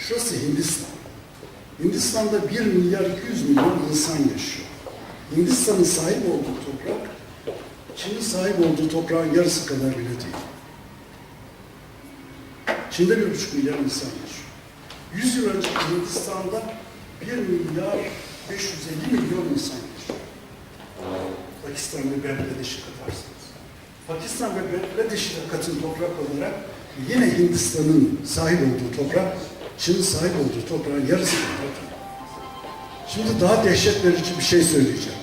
Şurası Hindistan. Hindistan'da 1 milyar 200 milyon insan yaşıyor. Hindistan'ın sahip olduğu toprak, Çin'in sahip olduğu toprağın yarısı kadar bile değil. Çin'de bir buçuk milyar insan yaşıyor. 100 yıl önce Hindistan'da 1 milyar 550 milyon insan yaşıyor. Pakistan ve Bangladeş'i katarsanız. Pakistan ve Bangladeş'i de katın toprak olarak yine Hindistan'ın sahip olduğu toprak, Çin'in sahip olduğu toprağın yarısı kadar. Şimdi daha dehşet verici bir şey söyleyeceğim.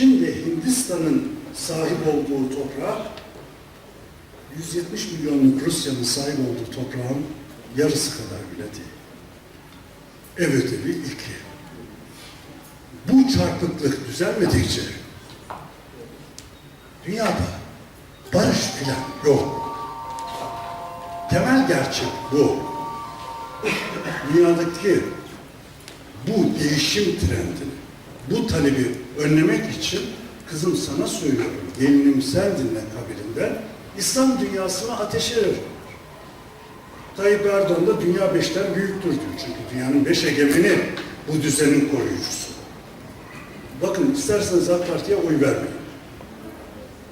Ve Hindistan'ın sahip olduğu toprak 170 milyonluk Rusya'nın sahip olduğu toprağın yarısı kadar bile değil. Ev ödevi iki. Bu çarpıklık düzelmedikçe dünyada barış filan yok. Temel gerçek bu. Dünyadaki bu değişim trendini, bu talebi önlemek için kızım sana söylüyorum, gelinim sen dinle kabilinden İslam dünyasına ateşe verir. Tayyip Erdoğan da dünya beşten büyüktür diyor. Çünkü dünyanın beş egemeni bu düzenin koruyucusu. Bakın isterseniz AK Parti'ye oy vermeyin.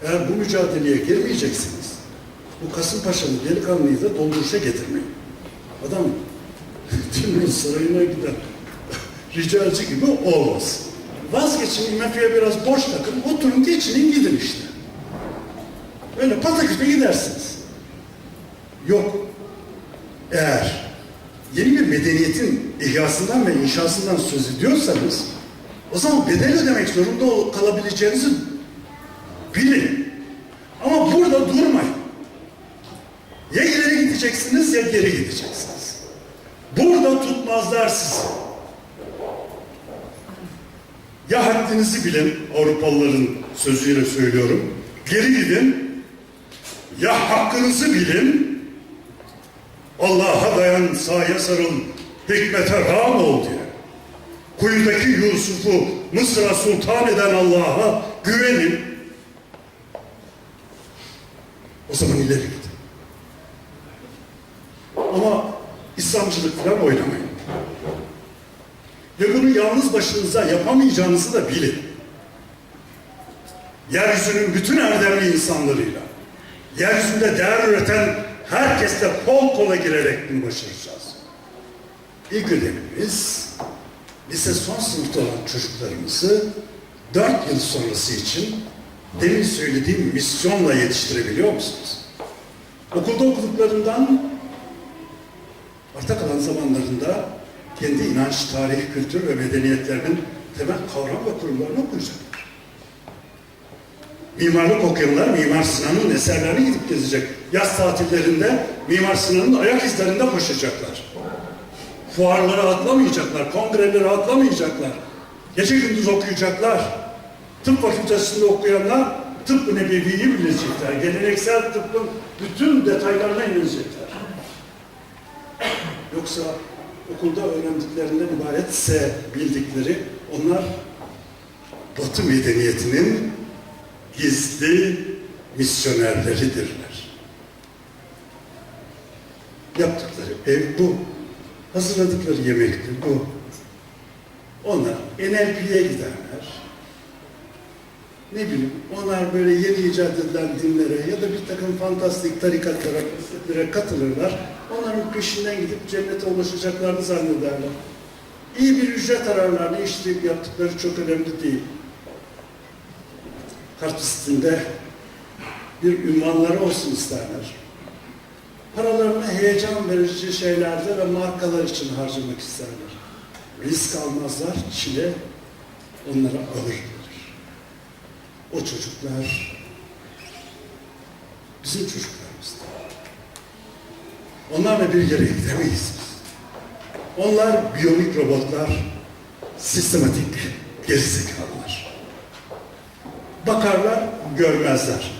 Eğer bu mücadeleye girmeyeceksiniz, bu Kasımpaşa'nın delikanlıyı da dolduruşa getirmeyin. Adam Timur Sarayı'na giden ricacı gibi olmaz. Vazgeçin IMF'ye biraz borç takın, oturun geçinin gidin işte. Öyle pataküte gidersiniz. Yok. Eğer yeni bir medeniyetin ihyasından ve inşasından söz ediyorsanız o zaman bedel ödemek zorunda kalabileceğinizi bilin. Ama burada durmayın. Ya ileri gideceksiniz ya geri gideceksiniz. Burada tutmazlar sizi. Ya haddinizi bilin, Avrupalıların sözüyle söylüyorum. Geri gidin. Ya hakkınızı bilin. Allah'a dayan, sahaya sarıl, hikmete ram ol diye. Kuyudaki Yusuf'u Mısır'a sultan eden Allah'a güvenin. O zaman ileri gidin. Ama İslamcılık falan oynamayın. Ve bunu yalnız başınıza yapamayacağınızı da bilin. Yeryüzünün bütün erdemli insanlarıyla, yeryüzünde değer üreten herkesle kol kola girerek bunu başaracağız. İlk ödevimiz lise son sınıfta olan çocuklarımızı dört yıl sonrası için demin söylediğim misyonla yetiştirebiliyor musunuz? Okulda okuduklarından arta kalan zamanlarında kendi inanç, tarih, kültür ve medeniyetlerinin temel kavram ve kurumlarını okuyacaklar. Mimarlık okuyanlar Mimar Sinan'ın eserlerini gidip gezecek. Yaz tatillerinde Mimar Sinan'ın ayak izlerinde koşacaklar. Fuarlara atlamayacaklar, kongrelere atlamayacaklar. Gece gündüz okuyacaklar. Tıp fakültesinde okuyanlar tıp nebeviyi bilecekler. Geleneksel tıbbın bütün detaylarına inecekler. Yoksa okulda öğrendiklerinden ibaretse bildikleri onlar Batı medeniyetinin gizli misyonerleridirler. Yaptıkları ev bu. Hazırladıkları yemektir bu. Onlar NLP'ye giderler. Ne bileyim, onlar böyle yeni icat edilen dinlere ya da bir takım fantastik tarikatlara, katılırlar. Onların peşinden gidip cennete ulaşacaklarını zannederler. İyi bir ücret ararlar, ne işleyip yaptıkları çok önemli değil. Kart üstünde bir ünvanları olsun isterler. Paralarını heyecan verici şeylerde ve markalar için harcamak isterler. Risk almazlar, çile onlara ağır gelir. O çocuklar bizim çocuklarımızdır. Onlarla bir yere gidemeyiz biz. Onlar biyonik robotlar, sistematik gerizekalılar. Bakarlar, görmezler.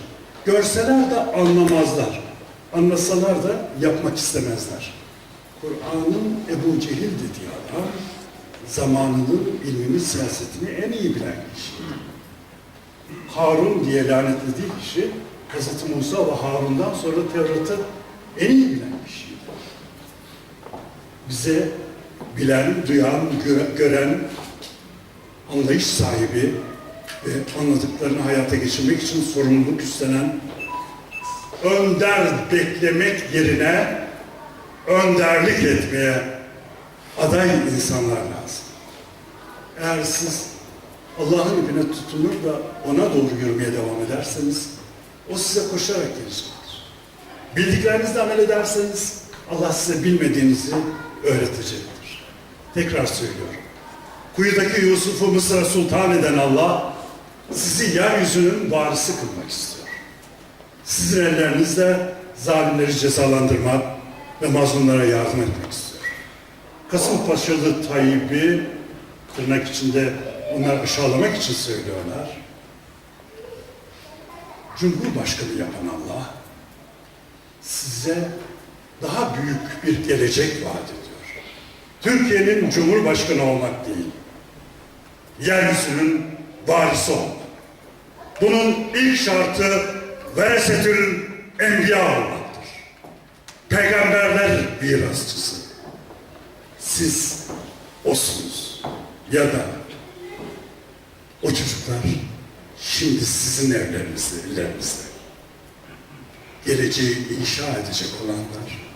Görseler de anlamazlar. Anlasalar da yapmak istemezler. Kur'an'ın Ebu Cehil dediği adam, zamanının ilmini, siyasetini en iyi bilen kişi. Harun diye lanetlediği kişi, Hz. Musa ve Harun'dan sonra Tevrat'ı en iyi bilen kişiydi. bize bilen, duyan, gö- gören, anlayış sahibi ve anladıklarını hayata geçirmek için sorumluluk üstlenen önder beklemek yerine önderlik etmeye aday insanlar lazım. Eğer siz Allah'ın ipine tutunur da ona doğru yürümeye devam ederseniz o size koşarak gelecektir. Bildiklerinizle amel ederseniz Allah size bilmediğinizi öğretecektir. Tekrar söylüyorum. Kuyudaki Yusuf'u Mısır'a sultan eden Allah sizi yeryüzünün varisi kılmak istiyor. Sizin ellerinizle zalimleri cezalandırmak ve mazlumlara yardım etmek istiyor. Kasımpaşalı Tayyip'i tırnak içinde onlar aşağılamak için söylüyorlar. Cumhurbaşkanı yapan Allah size daha büyük bir gelecek vaat ediyor. Türkiye'nin Cumhurbaşkanı olmak değil, yeryüzünün varisi olmak. Bunun ilk şartı veresetül enbiya olmaktır. Peygamberler mirasçısı. Siz osunuz ya da o çocuklar şimdi sizin evlerinizde, ellerinizde. Geleceği inşa edecek olanlar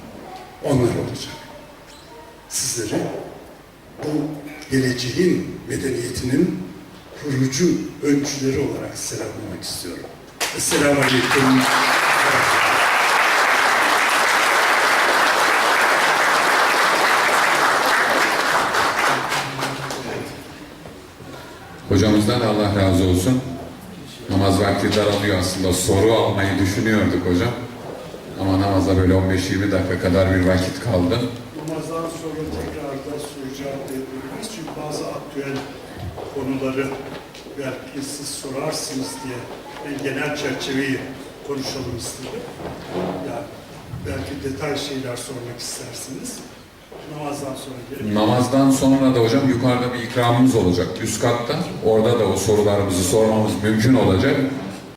onlar olacak. Sizleri bu geleceğin medeniyetinin kurucu öncüleri olarak selamlamak istiyorum. Esselamu Aleyküm. Hocamızdan Allah razı olsun. Namaz vakti daralıyor aslında. Soru almayı düşünüyorduk hocam. Ama namaza böyle 15-20 dakika kadar bir vakit kaldı. Namazdan sonra tekrar da soru cevap edebiliriz. Çünkü bazı aktüel konuları belki siz sorarsınız diye ben genel çerçeveyi konuşalım istedim. Yani belki detay şeyler sormak istersiniz. Namazdan sonra gelip Namazdan sonra da hocam yukarıda bir ikramımız olacak üst katta. Orada da o sorularımızı sormamız mümkün olacak.